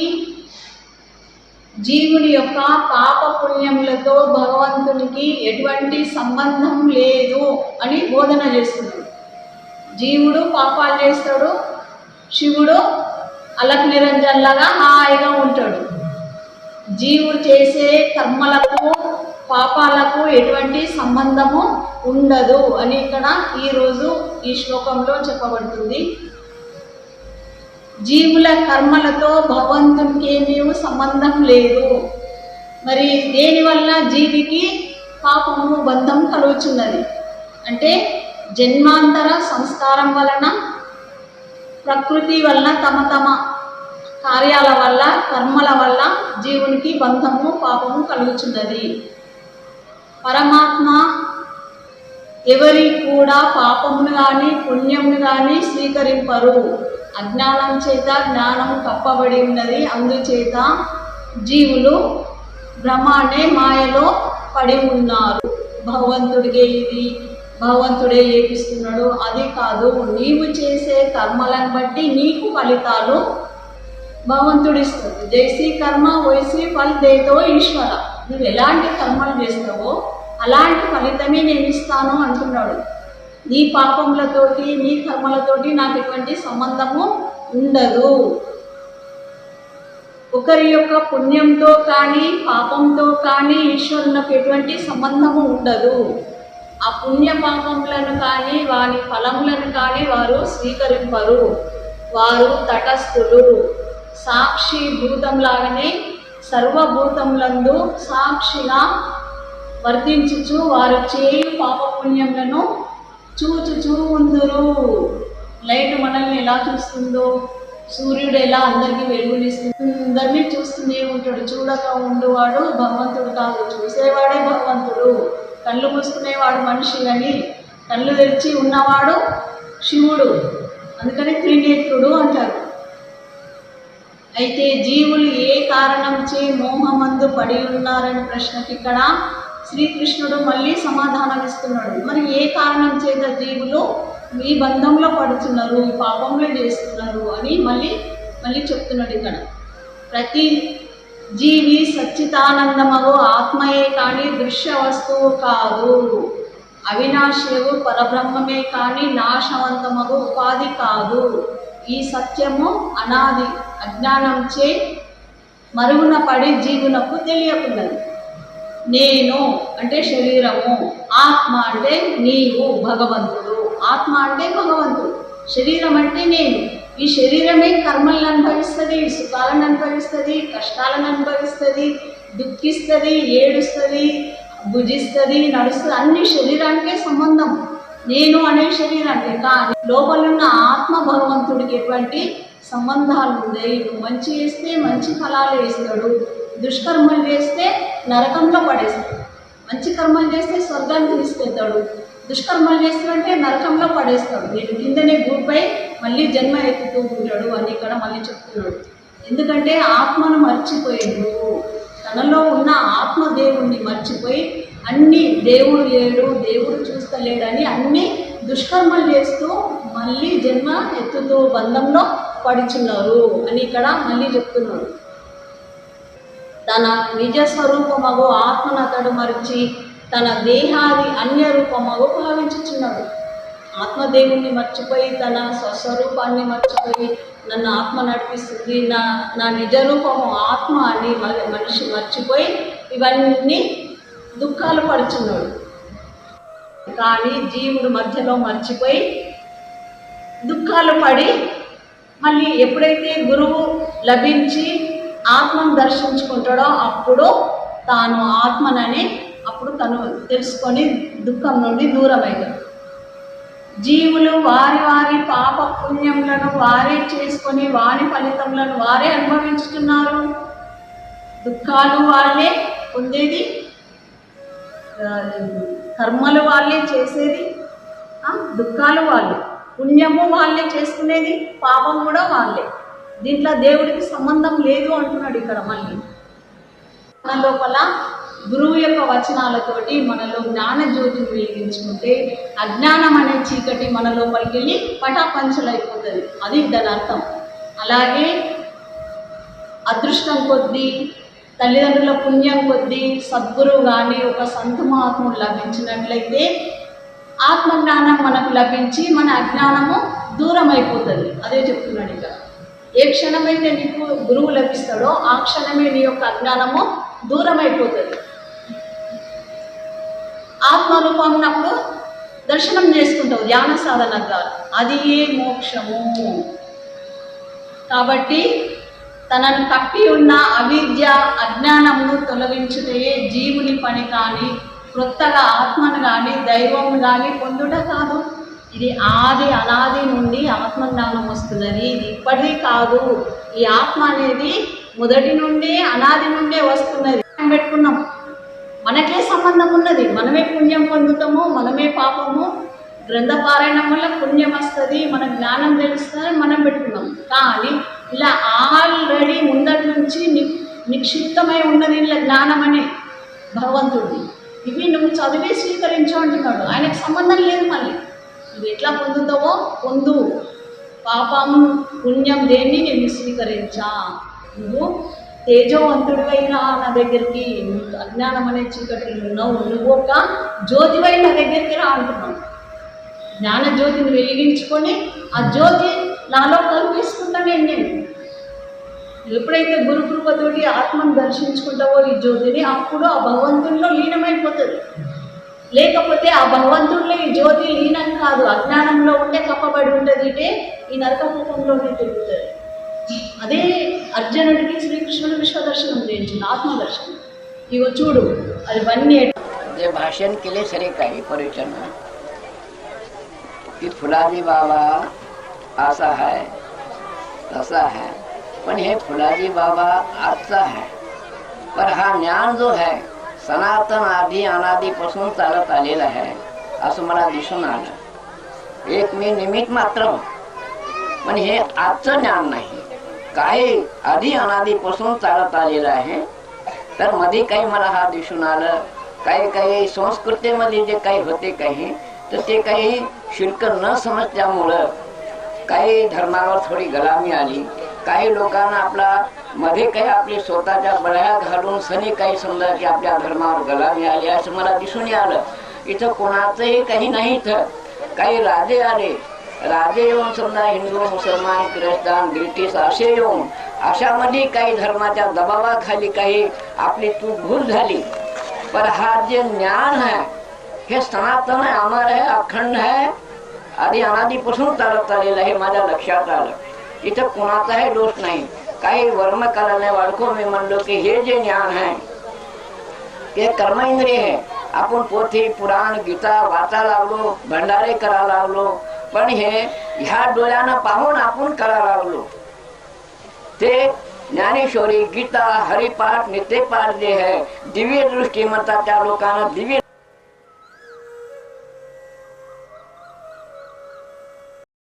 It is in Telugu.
ఈ జీవుని యొక్క పాప పుణ్యములతో భగవంతునికి ఎటువంటి సంబంధం లేదు అని బోధన చేస్తున్నాడు. జీవుడు పాపాలు చేస్తాడు శివుడు అలక్ నిరంజన్లాగా హాయిగా ఉంటాడు. జీవుడు చేసే కర్మలకు పాపాలకు ఎటువంటి సంబంధము ఉండదు అని ఇక్కడ ఈరోజు ఈ శ్లోకంలో చెప్పబడుతుంది. జీవుల కర్మలతో భగవంతునికి ఏమేమి సంబంధం లేదు. మరి దేనివల్ల జీవికి పాపము బంధం కలుగుచున్నది? అంటే జన్మాంతర సంస్కారం వలన ప్రకృతి వలన తమ తమ కార్యాల వల్ల కర్మల వల్ల జీవునికి బంధము పాపము కలుగుచున్నది. పరమాత్మ ఎవరి కూడా పాపమును కానీ పుణ్యమును కానీ స్వీకరింపరు. అజ్ఞానం చేత జ్ఞానం కప్పబడి ఉన్నది. అందుచేత జీవులు భ్రమ అనే మాయలో పడి ఉన్నారు. భగవంతుడికే ఇది భగవంతుడే ఏపిస్తున్నాడు. అది కాదు నీవు చేసే కర్మలను బట్టి నీకు ఫలితాలు భగవంతుడిస్తుంది. జైసీ కర్మ వయసి ఫల్ దేతో ఈశ్వర. నువ్వు ఎలాంటి కర్మలు చేస్తావో అలాంటి ఫలితమే నేను ఇస్తాను అంటున్నాడు. నీ పాపములతోటి నీ కర్మలతోటి నాకు ఎటువంటి సంబంధము ఉండదు. ఒకరి యొక్క పుణ్యంతో కానీ పాపంతో కానీ ఈశ్వరునికి ఎటువంటి సంబంధము ఉండదు. ఆ పుణ్య పాపములను కానీ వారి ఫలములను కానీ వారు స్వీకరింపరు. వారు తటస్థులు. సాక్షి భూతంలాగానే సర్వభూతములందు సాక్షిగా వర్తించుచు వారు చేయు పాపపుణ్యములను చూచు చూముందురు లైట్ మనల్ని ఎలా చూస్తుందో సూర్యుడు ఎలా అందరికీ వెలుగునిస్తుంది అందరినీ చూస్తూనే ఉంటాడు చూడక ఉండేవాడు భగవంతుడు కాదు. చూసేవాడే భగవంతుడు. కళ్ళు మూసుకునేవాడు మనిషి అని కళ్ళు తెరిచి ఉన్నవాడు శివుడు. అందుకని త్రినేత్రుడు అంటారు. అయితే జీవులు ఏ కారణం చే మోహమందు పడి ఉన్నారని ప్రశ్నకి ఇక్కడ శ్రీకృష్ణుడు మళ్ళీ సమాధానం ఇస్తున్నాడు మరి ఏ కారణం చేత జీవులు ఈ బంధంలో పడుతున్నారు ఈ పాపంలో చేస్తున్నారు అని మళ్ళీ మళ్ళీ చెప్తున్నాడు ఇక్కడ. ప్రతి జీవి సచ్చితానందమగు ఆత్మయే కానీ దృశ్య వస్తువు కాదు. అవినాశయవు పరబ్రహ్మమే కానీ నాశవంతమగు ఉపాధి కాదు. ఈ సత్యము అనాది అజ్ఞానంచే మరుగున పడి జీవునకు తెలియకున్నది నేను అంటే శరీరము. ఆత్మ అంటే నీవు భగవంతుడు. ఆత్మ అంటే భగవంతుడు. శరీరం అంటే నేను. ఈ శరీరమే కర్మలను అనుభవిస్తుంది సుఖాలను అనుభవిస్తుంది కష్టాలను అనుభవిస్తుంది దుఃఖిస్తుంది ఏడుస్తుంది భుజిస్తుంది నడుస్తుంది. అన్ని శరీరానికే సంబంధం. నేను అనే శరీరానికి కానీ లోపలున్న ఆత్మ భగవంతుడికి ఎటువంటి సంబంధాలు ఉన్నాయి మంచి చేస్తే మంచి ఫలాలు వేస్తాడు. దుష్కర్మలు చేస్తే నరకంలో పడేస్తాడు మంచి కర్మలు చేస్తే స్వర్గానికి తీసుకెళ్తాడు. దుష్కర్మలు చేస్తాడంటే నరకంలో పడేస్తాడు. నేను కిందనే భూమిపై మళ్ళీ జన్మ ఎత్తుతూ ఉంటాడు అని ఇక్కడ మళ్ళీ చెప్తున్నాడు. ఎందుకంటే ఆత్మను మర్చిపోయాడు. తనలో ఉన్న ఆత్మ దేవుణ్ణి మర్చిపోయి అన్ని దేవుడు లేడు దేవుడు చూస్తలేడని అన్ని దుష్కర్మలు చేస్తూ మళ్ళీ జన్మ ఎత్తుతూ బంధంలో పడుచున్నారు అని ఇక్కడ మళ్ళీ చెప్తున్నాడు. తన నిజ స్వరూపమగు ఆత్మను అతడు మరిచి తన దేహాది అన్య రూపమగు భావించుచున్నాడు. ఆత్మదేవుణ్ణి మర్చిపోయి తన స్వస్వరూపాన్ని మర్చిపోయి నన్ను ఆత్మ నడిపిస్తుంది. నా నా నిజ రూపము ఆత్మ అని మనిషి మర్చిపోయి ఇవన్నీ దుఃఖాలు పడుచున్నాడు. కానీ జీవుడు మధ్యలో మర్చిపోయి దుఃఖాలు పడి మళ్ళీ ఎప్పుడైతే గురువు లభించి ఆత్మను దర్శించుకుంటాడో అప్పుడు తాను ఆత్మనని అప్పుడు తను తెలుసుకొని దుఃఖం నుండి దూరమవుతాడు జీవులు వారి వారి పాప పుణ్యములను వారే చేసుకొని వారి ఫలితములను వారే అనుభవించుతున్నారు. దుఃఖాలు వాళ్ళే పొందేది కర్మలు వాళ్ళే చేసేది దుఃఖాలు వాళ్ళే. పుణ్యము వాళ్ళే చేసుకునేది పాపం కూడా వాళ్ళే. దీంట్లో దేవుడికి సంబంధం లేదు అంటున్నాడు ఇక్కడ మళ్ళీ. మన లోపల గురువు యొక్క వచనాలతోటి మనలో జ్ఞాన జ్యోతిని వెలిగించుకుంటే అజ్ఞానం అనే చీకటి మన లోపలికి వెళ్ళి పటాపంచలైపోతుంది. అది దాని అర్థం అలాగే అదృష్టం కొద్దీ తల్లిదండ్రుల పుణ్యం కొద్దీ సద్గురువు కానీ ఒక సంత మహాత్ముడు లభించినట్లయితే ఆత్మజ్ఞానం మనకు లభించి మన అజ్ఞానము దూరం అయిపోతుంది అదే చెప్తున్నాడు ఇక్కడ. ఏ క్షణమైతే నీకు గురువు లభిస్తాడో ఆ క్షణమే నీ యొక్క అజ్ఞానము దూరమైపోతుంది. అయిపోతుంది ఆత్మరూపం ఉన్నప్పుడు దర్శనం చేసుకుంటావు ధ్యాన సాధన ద్వారా. అది ఏ మోక్షము? కాబట్టి తనను కప్పి ఉన్న అవిద్య అజ్ఞానమును తొలగించుటే జీవుని పని కానీ క్రొత్తగా ఆత్మను కానీ దైవం కానీ పొందుట కాదు. ఇది ఆది అనాది నుండి ఆత్మజ్ఞానం వస్తున్నది ఇది ఇప్పటిది కాదు. ఈ ఆత్మ అనేది మొదటి నుండి అనాది నుండే వస్తున్నది. పెట్టుకున్నాం. మనకే సంబంధం ఉన్నది. మనమే పుణ్యం పొందుతాము మనమే పాపము. గ్రంథపారాయణం వల్ల పుణ్యం వస్తుంది మన జ్ఞానం తెలుస్తుంది మనం పెట్టుకున్నాం. కానీ ఇలా ఆల్రెడీ ముందటి నుంచి ని నిక్షిప్తమై ఉన్నది ఇలా జ్ఞానం అనే భగవంతుడిది. ఇవి నువ్వు చదివే స్వీకరించు అంటున్నాడు. ఆయనకు సంబంధం లేదు మళ్ళీ. నువ్వు ఎట్లా పొందుతావో పొందు. పాపం పుణ్యం దేన్ని నేను స్వీకరించా? నువ్వు తేజవంతుడివైనా నా దగ్గరికి అజ్ఞానం అనే చీకటిలో ఉన్నావు నువ్వు ఒక జ్యోతివై నా దగ్గరికి రా అంటున్నావు. జ్ఞాన జ్యోతిని వెలిగించుకొని ఆ జ్యోతి నాలో కల్పిస్తున్నాను నేను. ఎప్పుడైతే గురు కృపతోటి ఆత్మను దర్శించుకుంటావో ఈ జ్యోతిని అప్పుడు ఆ భగవంతుల్లో లీనమైపోతుంది లేకపోతే ఆ భగవంతుడిలో ఈ జ్యోతి లీనం కాదు అజ్ఞానంలో ఉండే కప్పబడి ఉంటుంది ఇటే ఈ నరకకూపంలోనే తిరుగుతుంది అదే అర్జునుడికి శ్రీకృష్ణుడు విశ్వదర్శనం చేయించింది ఆత్మదర్శనం ఇగో చూడు అది వన్నీ जे भाषण केले सरे काही परिचन की फुलाजी बाबा असा आहे तसा आहे पण हे फुलाजी बाबा आजचा आहे पण हा ज्ञान जो आहे सनातन आधी अनादीपासून चालत आलेला आहे असं मला दिसून आलं. एक मी निमित्त मात्र पण हे आजचं ज्ञान नाही. काही आधी अनादीपासून चालत आलेलं आहे तर मध्ये काही मला हा दिसून आलं. काही काही संस्कृतीमध्ये जे काही होते काही तर ते काही शुल्क न समजल्यामुळं काही धर्मावर थोडी गलामी आली. काही लोकांना आपला मध्ये काही आपली स्वतःच्या बळ्या घालून सनी काही समजा की आपल्या धर्मावर गलामी आली असं मला दिसून आलं इथं कोणाचंही काही नाही इथं. काही राजे आले. राजे येऊन समजा हिंदू मुसलमान ख्रिस्तान ब्रिटिश असे येऊन अशामध्ये काही धर्माच्या दबावाखाली काही आपली चूक भूल झाली. पर हा जे ज्ञान आहे हे सनातन आहे अमर आहे अखंड है आधी अनादीपासून चालत आलेलं हे माझ्या लक्षात आलं. इथं कोणाचाही दोष नाही. काही वर्म करायला वाळको मी म्हणलो की हे जे ज्ञान आहे ते कर्मेंद्रिय आहे आपण पोथी, पुराण, गीता वाचा लागलो भंडारे करा लागलो पण हे, ह्या डोळ्यानं पाहून आपण करा लागलो ते ज्ञानेश्वरी, गीता, हरिपाठ, नित्यपाठ जे आहे दिव्य दृष्टी म्हणतात त्या लोकांना दिव्य